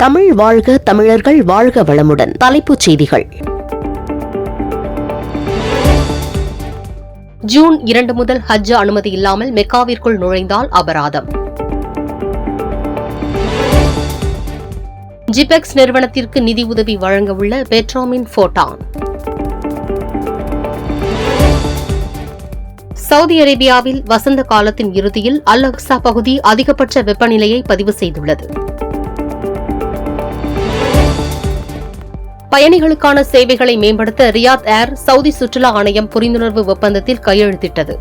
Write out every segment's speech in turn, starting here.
தமிழ் வாழ்க தமிழர்கள் வாழ்க வளமுடன். தலைப்புச் செய்திகள். ஜூன் இரண்டு முதல் ஹஜ் அனுமதி இல்லாமல் மெக்காவிற்குள் நுழைந்தால் அபராதம். ஜிபெக்ஸ் நிறுவனத்திற்கு நிதி உதவி வழங்க உள்ள பெட்ரோமின் போட்டான் சவுதி அரேபியாவில் வசந்த காலத்தின் இறுதியில் அல் அக்சா பகுதி அதிகபட்ச வெப்பநிலையை பதிவு செய்துள்ளது. பயணிகளுக்கான சேவைகளை மேம்படுத்த ரியாத் ஏர் சவுதி சுற்றுலா ஆணையம் புரிந்துணர்வு ஒப்பந்தத்தில் கையெழுத்திட்டது.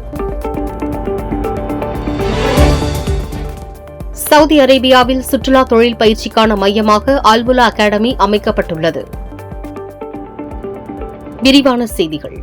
சவுதி அரேபியாவில் சுற்றுலா தொழில் பயிற்சிக்கான மையமாக அல்புலா அகாடமி அமைக்கப்பட்டுள்ளது. விரிவான செய்திகள்.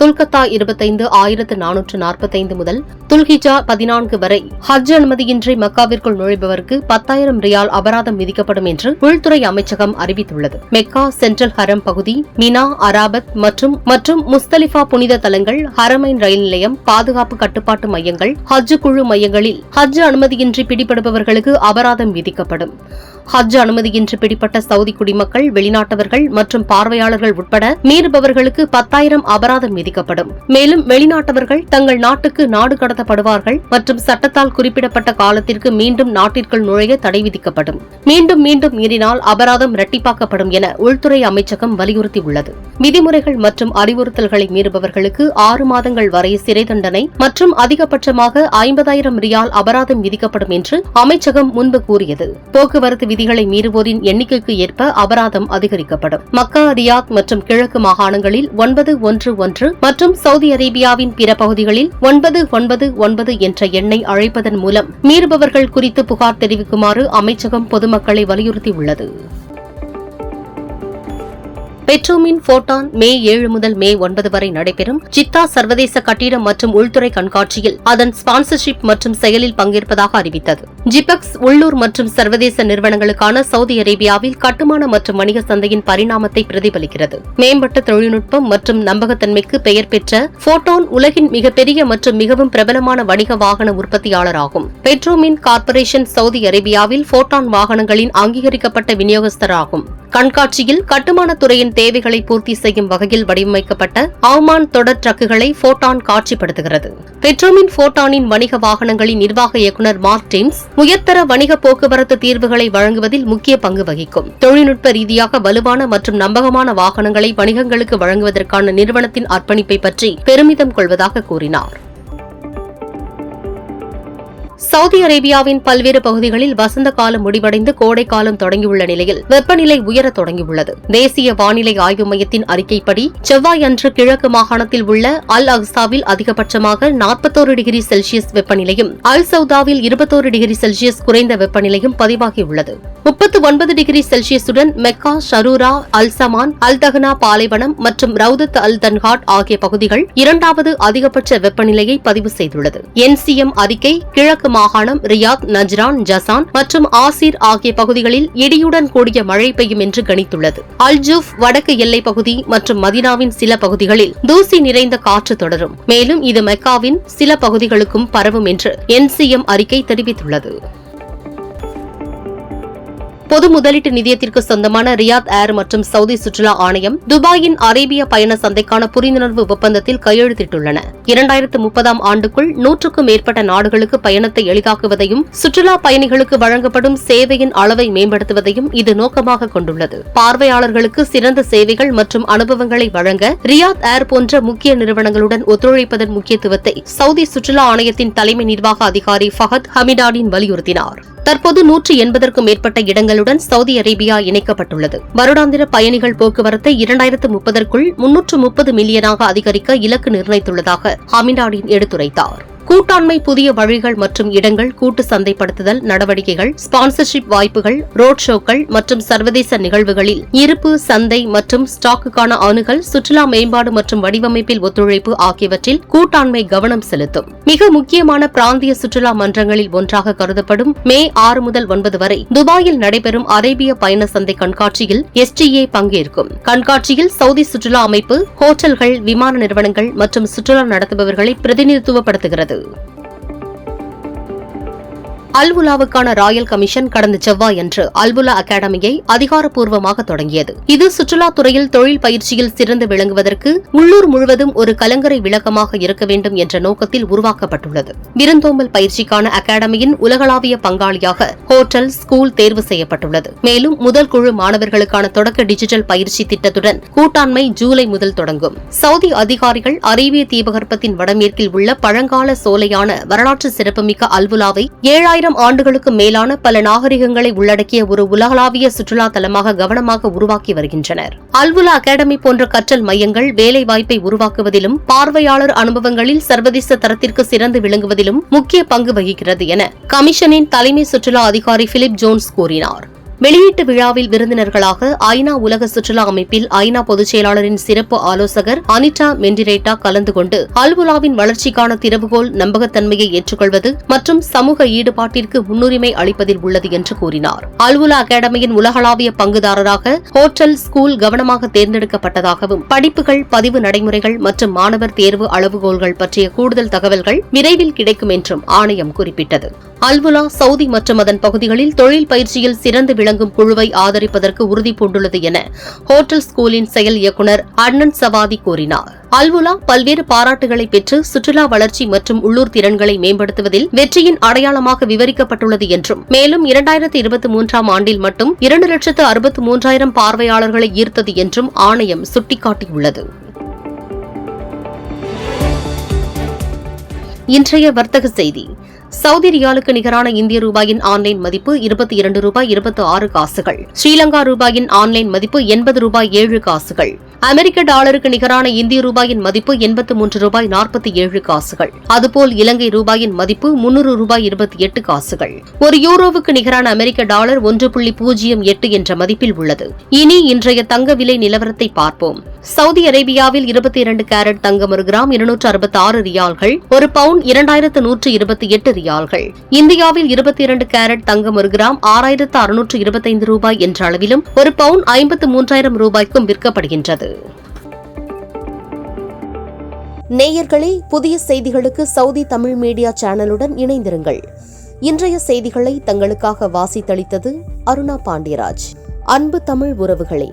துல்கத்தா இருபத்தைந்து ஆயிரத்து நானூற்று நாற்பத்தைந்து முதல் துல்ஹிஜா பதினான்கு வரை ஹஜ் அனுமதியின்றி மக்காவிற்குள் நுழைபவருக்கு பத்தாயிரம் ரியால் அபராதம் விதிக்கப்படும் என்று உள்துறை அமைச்சகம் அறிவித்துள்ளது. மெக்கா சென்ட்ரல் ஹரம் பகுதி மினா அராபத் மற்றும் மற்றும் முஸ்தலிஃபா புனித தலங்கள் ஹரமைன் ரயில் நிலையம் பாதுகாப்பு கட்டுப்பாட்டு மையங்கள் ஹஜ் குழு மையங்களில் ஹஜ் அனுமதியின்றி பிடிபடுபவர்களுக்கு அபராதம் விதிக்கப்படும். ஹஜ் அனுமதியின்றி பிடிப்பட்ட சவுதி குடிமக்கள் வெளிநாட்டவர்கள் மற்றும் பார்வையாளர்கள் உட்பட மீறுபவர்களுக்கு பத்தாயிரம் அபராதம் விதிக்கப்படும். மேலும் வெளிநாட்டவர்கள் தங்கள் நாட்டுக்கு நாடு கடத்தப்படுவார்கள் மற்றும் சட்டத்தால் குறிப்பிடப்பட்ட காலத்திற்கு மீண்டும் நாட்டிற்குள் நுழைய தடை விதிக்கப்படும். மீண்டும் மீண்டும் மீறினால் அபராதம் இரட்டிப்பாக்கப்படும் என உள்துறை அமைச்சகம் வலியுறுத்தியுள்ளது. விதிமுறைகள் மற்றும் அறிவுறுத்தல்களை மீறுபவர்களுக்கு ஆறு மாதங்கள் வரை சிறை தண்டனை மற்றும் அதிகபட்சமாக ஐம்பதாயிரம் ரியால் அபராதம் விதிக்கப்படும் என்று அமைச்சகம் முன்பு கூறியது. போக்குவரத்து விதிகளை மீறுவோரின் எண்ணிக்கைக்கு ஏற்ப அபராதம் அதிகரிக்கப்படும். மக்கா ரியாத் மற்றும் கிழக்கு மாகாணங்களில் ஒன்பது ஒன்று ஒன்று மற்றும் சவுதி அரேபியாவின் பிற பகுதிகளில் ஒன்பது ஒன்பது ஒன்பது என்ற எண்ணை அழைப்பதன் மூலம் மீறுபவர்கள் குறித்து புகார் தெரிவிக்குமாறு அமைச்சகம் பொதுமக்களை வலியுறுத்தியுள்ளது. பெட்ரோமின் போட்டான் மே ஏழு முதல் மே ஒன்பது வரை நடைபெறும். ஜித்தா சர்வதேச கட்டிடம் மற்றும் உள்துறை கண்காட்சியில் அதன் ஸ்பான்சர்ஷிப் மற்றும் செயலில் பங்கேற்பதாக அறிவித்தது. ஜிபெக்ஸ் உள்ளூர் மற்றும் சர்வதேச நிறுவனங்களுக்கான சவுதி அரேபியாவில் கட்டுமான மற்றும் வணிக சந்தையின் பரிணாமத்தை பிரதிபலிக்கிறது. மேம்பட்ட தொழில்நுட்பம் மற்றும் நம்பகத்தன்மைக்கு பெயர் பெற்ற போட்டான் உலகின் மிகப்பெரிய மற்றும் மிகவும் பிரபலமான வணிக வாகன உற்பத்தியாளராகும். பெட்ரோமின் கார்ப்பரேஷன் சவுதி அரேபியாவில் போட்டான் வாகனங்களின் அங்கீகரிக்கப்பட்ட விநியோகஸ்தராகும். கண்காட்சியில் கட்டுமான துறையின் தேவைகளை பூர்த்தி செய்யும் வகையில் வடிவமைக்கப்பட்ட ஆமான் தொடர் ட்ரக்குகளை போட்டான் காட்சிப்படுத்துகிறது. பெட்ரோமின் போட்டானின் வணிக வாகனங்களின் நிர்வாக இயக்குநர் மார்க் டிம்ஸ் உயர்தர வணிக போக்குவரத்து தீர்வுகளை வழங்குவதில் முக்கிய பங்கு வகிக்கும். தொழில்நுட்ப ரீதியாக வலுவான மற்றும் நம்பகமான வாகனங்களை வணிகங்களுக்கு வழங்குவதற்கான நிறுவனத்தின் அர்ப்பணிப்பை பற்றி பெருமிதம் கொள்வதாக கூறினார். சவுதி அரேபியாவின் பல்வேறு பகுதிகளில் வசந்த காலம் முடிவடைந்து கோடை காலம் தொடங்கியுள்ள நிலையில் வெப்பநிலை உயர தொடங்கியுள்ளது. தேசிய வானிலை ஆய்வு மையத்தின் அறிக்கைப்படி செவ்வாய் அன்று கிழக்கு மாகாணத்தில் உள்ள அல் அக்சாவில் அதிகபட்சமாக நாற்பத்தோரு டிகிரி செல்சியஸ் வெப்பநிலையும் அல் சவுதாவில் இருபத்தோரு டிகிரி செல்சியஸ் குறைந்த வெப்பநிலையும் பதிவாகியுள்ளது. முப்பத்து ஒன்பது டிகிரி செல்சியஸுடன் மெக்கா ஷரூரா அல் சமான் அல் தஹ்னா பாலைவனம் மற்றும் ரவுதத் அல் தன்ஹாட் ஆகிய பகுதிகள் இரண்டாவது அதிகபட்ச வெப்பநிலையை பதிவு செய்துள்ளது. என்சிஎம் அறிக்கை கிழக்கு மாகாணம் ரியாத் நஜ்ரான் ஜசான் மற்றும் ஆசிர் ஆகிய பகுதிகளில் இடியுடன் கூடிய மழை பெய்யும் என்று கணித்துள்ளது. அல்ஜூஃப் வடக்கு எல்லைப் பகுதி மற்றும் மதினாவின் சில பகுதிகளில் தூசி நிறைந்த காற்று தொடரும். மேலும் இது மெக்காவின் சில பகுதிகளுக்கும் பரவும் என்று என்சிஎம் அறிக்கை தெரிவித்துள்ளது. பொது முதலீட்டு நிதியத்திற்கு சொந்தமான ரியாத் ஏர் மற்றும் சவுதி சுற்றுலா ஆணையம் துபாயின் அரேபிய பயண சந்தைக்கான புரிந்துணர்வு ஒப்பந்தத்தில் கையெழுத்திட்டுள்ளன. இரண்டாயிரத்து முப்பதாம் ஆண்டுக்குள் நூற்றுக்கும் மேற்பட்ட நாடுகளுக்கு பயணத்தை எளிதாக்குவதையும் சுற்றுலா பயணிகளுக்கு வழங்கப்படும் சேவையின் அளவை மேம்படுத்துவதையும் இது நோக்கமாக கொண்டுள்ளது. பார்வையாளர்களுக்கு சிறந்த சேவைகள் மற்றும் அனுபவங்களை வழங்க ரியாத் ஏர் போன்ற முக்கிய நிறுவனங்களுடன் ஒத்துழைப்பதன் முக்கியத்துவத்தை சவுதி சுற்றுலா ஆணையத்தின் தலைமை நிர்வாக அதிகாரி ஃபஹத் ஹமிடானின் வலியுறுத்தினார். தற்போது நூற்றி எண்பதற்கும் மேற்பட்ட இடங்களுடன் சவுதி அரேபியா இணைக்கப்பட்டுள்ளது. வருடாந்திர பயணிகள் போக்குவரத்தை இரண்டாயிரத்து முப்பதற்குள் முன்னூற்று முப்பது மில்லியனாக அதிகரிக்க இலக்கு நிர்ணயித்துள்ளதாக ஹமிடாடின் எடுத்துரைத்தார். கூட்டாண்மை புதிய வழிகள் மற்றும் இடங்கள் கூட்டு சந்தைப்படுத்துதல் நடவடிக்கைகள் ஸ்பான்சர்ஷிப் வாய்ப்புகள் ரோட் ஷோக்கள் மற்றும் சர்வதேச நிகழ்வுகளில் இருப்பு சந்தை மற்றும் ஸ்டாக்குக்கான அணுகல் சுற்றுலா மேம்பாடு மற்றும் வடிவமைப்பில் ஒத்துழைப்பு ஆகியவற்றில் கூட்டாண்மை கவனம் செலுத்தும். மிக முக்கியமான பிராந்திய சுற்றுலா மன்றங்களில் ஒன்றாக கருதப்படும் மே ஆறு முதல் ஒன்பது வரை துபாயில் நடைபெறும் அரேபிய பயண சந்தை கண்காட்சியில் எஸ்டிஏ பங்கேற்கும். கண்காட்சியில் சவுதி சுற்றுலா அமைப்பு ஹோட்டல்கள் விமான நிறுவனங்கள் மற்றும் சுற்றுலா நடத்துபவர்களை பிரதிநிதித்துவப்படுத்துகிறது. Satu. அல்வுலாவுக்கான ராயல் கமிஷன் கடந்த செவ்வாய் அன்று அல்புலா அகாடமியை அதிகாரப்பூர்வமாக தொடங்கியது. இது சுற்றுலாத்துறையில் தொழில் பயிற்சியில் சிறந்து விளங்குவதற்கு உள்ளூர் முழுவதும் ஒரு கலங்கரை விளக்கமாக இருக்க வேண்டும் என்ற நோக்கத்தில் உருவாக்கப்பட்டுள்ளது. விருந்தோம்பல் பயிற்சிக்கான அகாடமியின் உலகளாவிய பங்காளியாக ஹோட்டல் ஸ்கூல் தேர்வு செய்யப்பட்டுள்ளது. மேலும் முதல் குழு மாணவர்களுக்கான தொடக்க டிஜிட்டல் பயிற்சி திட்டத்துடன் கூட்டாண்மை ஜூலை முதல் தொடங்கும். சவுதி அதிகாரிகள் அரேபிய தீபகற்பத்தின் வடமேற்கில் உள்ள பழங்கால சோலையான வரலாற்று சிறப்புமிக்க அல்வுலாவை ஏழாயிரம் ஆண்டுகளுக்கு மேலான பல நாகரிகங்களை உள்ளடக்கிய ஒரு உலகளாவிய சுற்றுலா தலமாக கவனமாக உருவாக்கி வருகின்றனர். அல்வுலா அகாடமி போன்ற கற்றல் மையங்கள் வேலை வாய்ப்பை உருவாக்குவதிலும் பார்வையாளர் அனுபவங்களில் சர்வதேச தரத்திற்கு சிறந்து விளங்குவதிலும் முக்கிய பங்கு வகிக்கிறது என கமிஷனின் தலைமை சுற்றுலா அதிகாரி பிலிப் ஜோன்ஸ் கூறினார். வெளியீட்டு விழாவில் விருந்தினர்களாக ஐநா உலக சுற்றுலா அமைப்பில் ஐநா பொதுச் செயலாளரின் சிறப்பு ஆலோசகர் அனிட்டா மெண்டிரேட்டா கலந்து கொண்டு அல்புலாவின் வளர்ச்சிக்கான திறவுகோல் நம்பகத்தன்மையை ஏற்றுக்கொள்வது மற்றும் சமூக ஈடுபாட்டிற்கு முன்னுரிமை அளிப்பதில் உள்ளது என்று கூறினார். அல்வுலா அகாடமியின் உலகளாவிய பங்குதாரராக ஹோட்டல் ஸ்கூல் கவனமாக தேர்ந்தெடுக்கப்பட்டதாகவும் படிப்புகள் பதிவு நடைமுறைகள் மற்றும் மாணவர் தேர்வு அளவுகோல்கள் பற்றிய கூடுதல் தகவல்கள் விரைவில் கிடைக்கும் என்றும் ஆணையம் குறிப்பிட்டது. அல்வுலா சவுதி மற்றும் அதன் பகுதிகளில் தொழில் பயிற்சியில் சிறந்து விளங்கும் குழுவை ஆதரிப்பதற்கு உறுதி பூண்டுள்ளது என ஹோட்டல் ஸ்கூலின் செயல் இயக்குநர் அண்ணன் சவாதி கூறினார். அல்வுலா பல்வேறு பாராட்டுகளை பெற்று சுற்றுலா வளர்ச்சி மற்றும் உள்ளூர் திறன்களை மேம்படுத்துவதில் வெற்றியின் அடையாளமாக விவரிக்கப்பட்டுள்ளது என்றும் மேலும் இரண்டாயிரத்தி இருபத்தி மூன்றாம் ஆண்டில் மட்டும் இரண்டு லட்சத்து அறுபத்தி மூன்றாயிரம் பார்வையாளர்களை ஈர்த்தது என்றும் ஆணையம் சுட்டிக்காட்டியுள்ளது. இன்றைய வர்த்தக செய்தி. சவுதி ரியாலுக்கு நிகரான இந்திய ரூபாயின் ஆன்லைன் மதிப்பு இருபத்தி இரண்டு ரூபாய் இருபத்தி ஆறு காசுகள். ஸ்ரீலங்கா ரூபாயின் ஆன்லைன் மதிப்பு எண்பது ரூபாய் ஏழு காசுகள். அமெரிக்க டாலருக்கு நிகரான இந்திய ரூபாயின் மதிப்பு எண்பத்து மூன்று ரூபாய் நாற்பத்தி ஏழு காசுகள். அதுபோல் இலங்கை ரூபாயின் மதிப்பு முன்னூறு ரூபாய் இருபத்தி எட்டு காசுகள். ஒரு யூரோவுக்கு நிகரான அமெரிக்க டாலர் ஒன்று புள்ளி பூஜ்ஜியம் எட்டு என்ற மதிப்பில் உள்ளது. இனி இன்றைய தங்க விலை நிலவரத்தை பார்ப்போம். சவுதி அரேபியாவில் இருபத்தி இரண்டு கேரட் தங்கம் ஒரு கிராம் இருநூற்று அறுபத்தி ஆறு ரியால்கள் ஒரு பவுண்ட் இரண்டாயிரத்து நூற்று இருபத்தி எட்டு ரியால்கள். இந்தியாவில் இருபத்தி இரண்டு கேரட் தங்கம் ஒரு கிராம் ஆறாயிரத்து அறுநூற்று இருபத்தைந்து ரூபாய் என்ற அளவிலும் ஒரு பவுண்ட் ஐம்பத்து மூன்றாயிரம் ரூபாய்க்கும் விற்கப்படுகின்றது. நேயர்களே புதிய செய்திகளுக்கு சவுதி தமிழ் மீடியா சேனலுடன் இணைந்திருங்கள். இன்றைய செய்திகளை தங்களுக்காக வாசித்தளித்தது அருணா பாண்டியராஜ். அன்பு தமிழ் உறவுகளே